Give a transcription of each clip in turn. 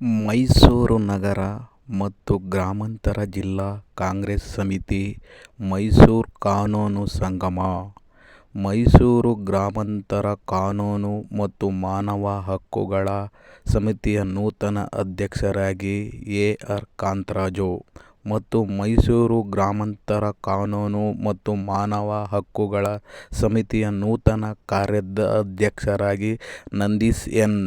ಮೈಸೂರು ನಗರ ಮತ್ತು ಗ್ರಾಮಾಂತರ ಜಿಲ್ಲಾ ಕಾಂಗ್ರೆಸ್ ಸಮಿತಿ, ಮೈಸೂರು ಕಾನೂನು ಸಂಗಮ. ಮೈಸೂರು ಗ್ರಾಮಾಂತರ ಕಾನೂನು ಮತ್ತು ಮಾನವ ಹಕ್ಕುಗಳ ಸಮಿತಿಯ ನೂತನ ಅಧ್ಯಕ್ಷರಾಗಿ ಎ ಆರ್ ಕಾಂತರಾಜು. ಮತ್ತು ಮೈಸೂರು ಗ್ರಾಮಾಂತರ ಕಾನೂನು ಮತ್ತು ಮಾನವ ಹಕ್ಕುಗಳ ಸಮಿತಿಯ ನೂತನ ಕಾರ್ಯಾಧ್ಯಕ್ಷರಾಗಿ ನಂದೀಶ್ ಎನ್.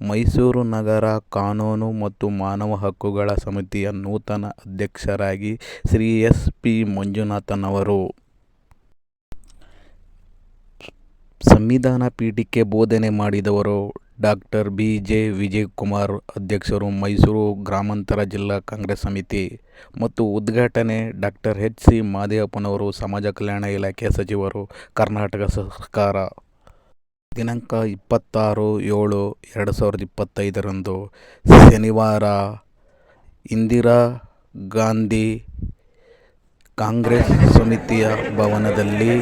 ಮೈಸೂರು ನಗರ ಕಾನೂನು ಮತ್ತು ಮಾನವ ಹಕ್ಕುಗಳ ಸಮಿತಿಯ ನೂತನ ಅಧ್ಯಕ್ಷರಾಗಿ ಶ್ರೀ ಎಸ್. ಪಿ. ಮಂಜುನಾಥನವರು ಸಂವಿಧಾನ ಪೀಠಕ್ಕೆ ಬೋಧನೆ ಮಾಡಿದವರು ಡಾಕ್ಟರ್ ಬಿ ಜೆ ವಿಜಯಕುಮಾರ್ ಅಧ್ಯಕ್ಷರು ಮೈಸೂರು ಗ್ರಾಮಾಂತರ ಜಿಲ್ಲಾ ಕಾಂಗ್ರೆಸ್ ಸಮಿತಿ ಮತ್ತು ಉದ್ಘಾಟನೆ ಡಾಕ್ಟರ್ ಎಚ್ ಸಿ ಮಾದೇವಪ್ಪನವರು ಸಮಾಜ ಕಲ್ಯಾಣ ಇಲಾಖೆ ಸಚಿವರು, ಕರ್ನಾಟಕ ಸರ್ಕಾರ. ದಿನಾಂಕ ಇಪ್ಪತ್ತಾರು ಏಳು ಎರಡು ಸಾವಿರದ ಇಪ್ಪತ್ತೈದರಂದು ಶನಿವಾರ ಇಂದಿರಾ ಗಾಂಧಿ ಕಾಂಗ್ರೆಸ್ ಸಮಿತಿಯ ಭವನದಲ್ಲಿ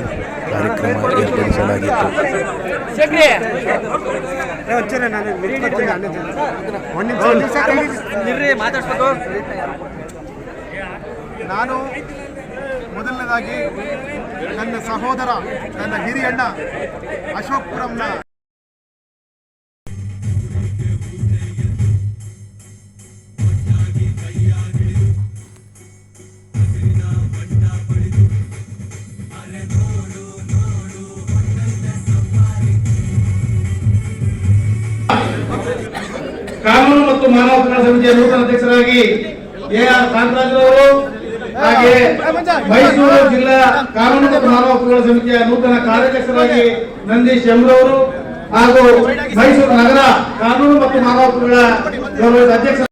ಕಾರ್ಯಕ್ರಮ ಏರ್ಪಡಿಸಲಾಗಿತ್ತು. ನಾನು ಮೊದಲನೇದಾಗಿ ನನ್ನ ಸಹೋದರ ನನ್ನ ಹಿರಿಯಣ್ಣ ಅಶೋಕ್ ಕಾನೂನು ಮತ್ತು ಮಾನವ ಹಕ್ಕುಗಳ ಸಮಿತಿಯ ನೂತನ ಅಧ್ಯಕ್ಷರಾಗಿ ಎ ಆರ್ ಕಾಂತರಾಜ್ ಅವರು ಹಾಗೆ ಮೈಸೂರು ಜಿಲ್ಲಾ ಕಾನೂನು ಮತ್ತು ಮಾನವ ಹಕ್ಕುಗಳ ಸಮಿತಿಯ ನೂತನ ಕಾರ್ಯಾಧ್ಯಕ್ಷರಾಗಿ ನಂದೀಶ್ ಎಂರವರು ಹಾಗೂ ಮೈಸೂರು ನಗರ ಕಾನೂನು ಮತ್ತು ಮಾನವ ಹಕ್ಕುಗಳ ಅಧ್ಯಕ್ಷ